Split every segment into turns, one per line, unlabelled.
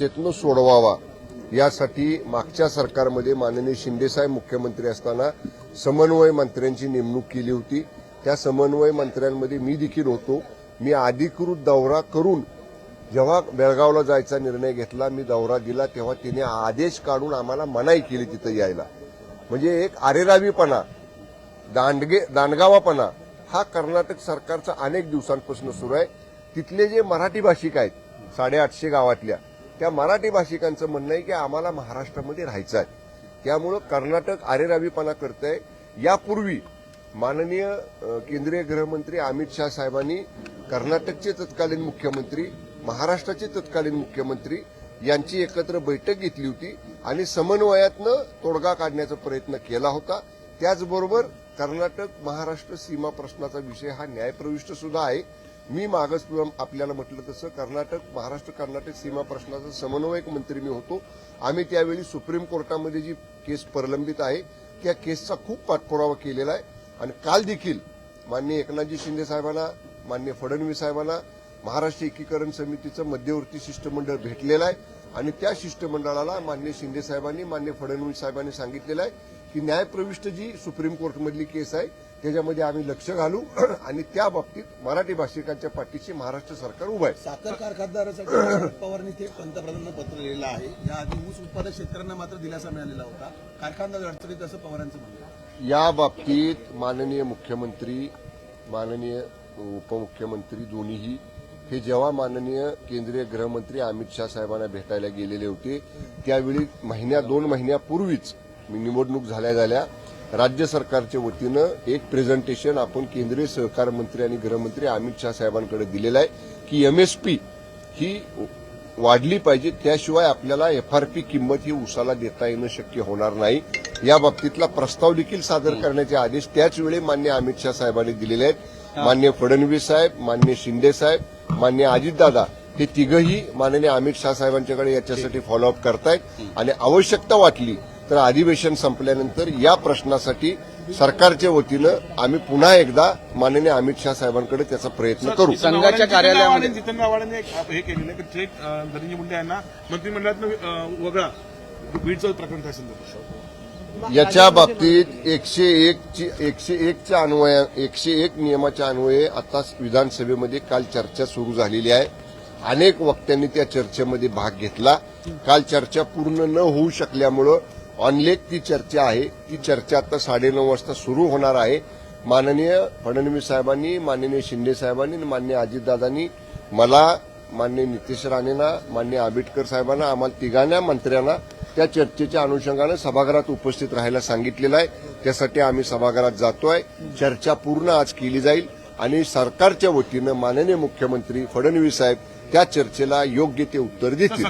चर्चेतनं सोडवावा यासाठी मागच्या सरकारमध्ये माननीय शिंदेसाहेब मुख्यमंत्री असताना समन्वय मंत्र्यांची नेमणूक केली होती. त्या समन्वय मंत्र्यांमध्ये मी देखील होतो. मी अधिकृत दौरा करून जेव्हा बेळगावला जायचा निर्णय घेतला मी दौरा दिला तेव्हा तिने आदेश काढून आम्हाला मनाई केली तिथं यायला. म्हणजे एक आरेरावीपणा दांडगे दांडगावापणा हा कर्नाटक सरकारचा अनेक दिवसांपासून सुरू आहे. तिथले जे मराठी भाषिक आहेत साडेआठशे गावातल्या त्या मराठी भाषिकांचं म्हणणं आहे की आम्हाला महाराष्ट्रामध्ये राहायचं आहे. त्यामुळं कर्नाटक आरेरावीपणा करतंय. यापूर्वी माननीय केंद्रीय गृहमंत्री अमित शाह साहेबांनी कर्नाटकचे तत्कालीन मुख्यमंत्री महाराष्ट्राचे तत्कालीन मुख्यमंत्री यांची एकत्र बैठक घेतली होती आणि समन्वयातनं तोडगा काढण्याचा प्रयत्न केला होता. त्याचबरोबर कर्नाटक महाराष्ट्र सीमा प्रश्नाचा विषय हा न्यायप्रविष्ट सुद्धा आहे. मी मागच आपल्याला म्हटलं तसं कर्नाटक महाराष्ट्र कर्नाटक सीमा प्रश्नाचा समन्वयक मंत्री मी होतो. आम्ही त्यावेळी सुप्रीम कोर्टामध्ये जी केस प्रलंबित आहे त्या केसचा खूप पाठपुरावा केलेला आहे. आणि काल देखील माननीय एकनाथजी शिंदे साहेबांना माननीय फडणवीस साहेबांना महाराष्ट्र एकीकरण समितीचं मध्यवर्ती शिष्टमंडळ भेटलेलं आहे. आणि त्या शिष्टमंडळाला मान्य शिंदे साहेबांनी मान्य फडणवीस साहेबांनी सांगितलेलं आहे की न्यायप्रविष्ट जी सुप्रीम कोर्टमधली केस आहे. त्याच्यामध्ये आम्ही लक्ष घालू. आणि त्या बाबतीत मराठी भाषिकांच्या पाठीशी महाराष्ट्र सरकार उभं आहे.
साखर कारखानदारासाठी शरद पवारांनी ते पंतप्रधानांना पत्र लिहिलं आहे. याआधी ऊस उत्पादक शेतकऱ्यांना मात्र दिलासा मिळालेला होता. कारखानदार अडचणीत असं पवारांचं म्हणणं.
या बाबतीत माननीय मुख्यमंत्री माननीय उपमुख्यमंत्री दोन्हीही हे जेव्हा माननीय केंद्रीय गृहमंत्री अमित शाह साहेबांना भेटायला गेलेले होते त्यावेळी महिन्या दोन महिन्यापूर्वीच मी निवडणूक झाल्या झाल्या राज्य सरकारच्या वतीनं एक प्रेझेंटेशन आपण केंद्रीय सहकार मंत्री आणि गृहमंत्री अमित शाह साहेबांकडे दिलेलं आहे की एमएसपी ही वाढली पाहिजे. त्याशिवाय आपल्याला एफआरपी किंमत ही उसाला देता येणं शक्य होणार नाही. या बाबतीतला प्रस्ताव देखील सादर करण्याचे आदेश त्याच वेळी मान्य अमित शाह साहेबांनी दिलेले आहेत. मान्य फडणवीस साहेब मान्य शिंदे साहेब मान्य अजितदादा हे तिघही माननीय अमित शाह साहेबांच्याकडे याच्यासाठी फॉलोअप करतायत. आणि आवश्यकता वाटली तर अधिवेशन संपल्यानंतर या प्रश्नासाठी सरकारच्या वतीनं आम्ही पुन्हा एकदा माननीय अमित शाह साहेबांकडे त्याचा प्रयत्न करू.
संघाच्या कार्यालयामध्ये-
जितेंद्र आव्हाडांनी एक हे केलेलं की थेट धनंजय मुंडे यांना मंत्रिमंडळातनं अं, वगळा बीडचं प्रकरण त्या संदर्भात
याच्या बाबतीत एकशे एकची एकशे एकच्या अन्वया एकशे एक नियमाच्या अन्वये आता विधानसभेमध्ये काल चर्चा सुरू झालेली आहे. अनेक वक्त्यांनी त्या चर्चेमध्ये भाग घेतला. काल चर्चा पूर्ण न होऊ शकल्यामुळं ऑनलेक ती चर्चा आहे. ती चर्चा आता साडेनऊ वाजता सुरू होणार आहे. माननीय फडणवीस साहेबांनी माननीय शिंदे साहेबांनी आणि मान्य अजितदादांनी मला मान्य नितेश राणेंना मान्य आंबेडकर साहेबांना आम्हाला तिघांना मंत्र्यांना त्या चर्चेच्या अनुषंगानं सभागृहात उपस्थित राहायला सांगितलेलं आहे. त्यासाठी आम्ही सभागृहात जातोय. चर्चा पूर्ण आज केली जाईल आणि सरकारच्या वतीनं माननीय मुख्यमंत्री फडणवीस साहेब त्या चर्चेला योग्य ते उत्तर देतील.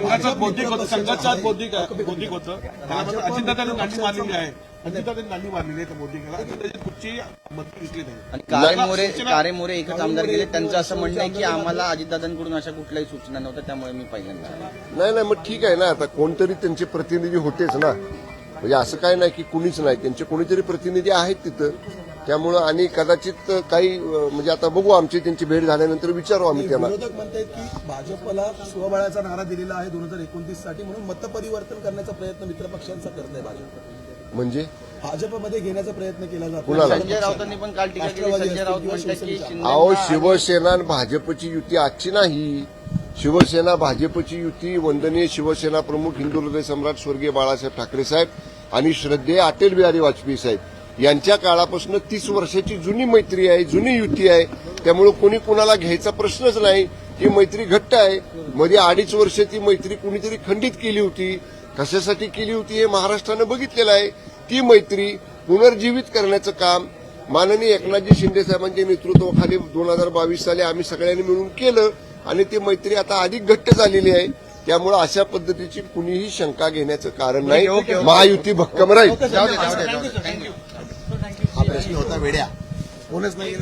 कारे मोरे कारे मोरे एकच आमदार गेले त्यांचं असं म्हणणं आहे की आम्हाला अजितदादांकडून अशा कुठल्याही सूचना नव्हत्या त्यामुळे मी पहिल्यांदा.
नाही नाही मग ठीक आहे ना आता कोणतरी त्यांचे प्रतिनिधी होतेच ना. म्हणजे असं काय नाही की कुणीच नाही त्यांचे कोणीतरी प्रतिनिधी आहेत तिथं. त्यामुळं आणि कदाचित काही म्हणजे आता बघू आमची त्यांची भेट झाल्यानंतर विचारू आम्ही त्यांना.
विरोधक म्हणतात की भाजपला स्वबळाचा नारा दिलेला आहे दोन हजार एकोणतीससाठी म्हणून मतपरिवर्तन करण्याचा प्रयत्न मित्रपक्षांचा करत आहे भाजप.
म्हणजे?
भाजपमध्ये घेण्याचा प्रयत्न केला जातो?
संजय राऊतांनी पण काल टीका केली. संजय राऊत म्हणतात की
अहो शिवसेना आणि भाजपची युती आजची नाही. शिवसेना भाजपची युती वंदनीय शिवसेना प्रमुख हिंदू हृदय सम्राट स्वर्गीय बाळासाहेब ठाकरे साहेब आणि श्रद्धेय अटल बिहारी वाजपेयी साहेब. यांच्या काळापासून तीस वर्षाची जुनी मैत्री आहे जुनी युती आहे. त्यामुळे कोणी कुणाला घ्यायचा प्रश्नच नाही. ही मैत्री घट्ट आहे. मध्ये अडीच वर्ष ती मैत्री कुणीतरी खंडित केली होती. कशासाठी केली होती हे महाराष्ट्रानं बघितलेलं आहे. ती मैत्री पुनर्जीवित करण्याचं काम माननीय एकनाथजी शिंदे साहेबांच्या नेतृत्वाखाली दोन हजार बावीस साली आम्ही सगळ्यांनी मिळून केलं आणि ती मैत्री आता अधिक घट्ट झालेली आहे. त्यामुळे अशा पद्धतीची कुणीही शंका घेण्याचं कारण नाही. महायुती भक्कम राहील.
प्रश्न होता वेड्या. कोणच नाही.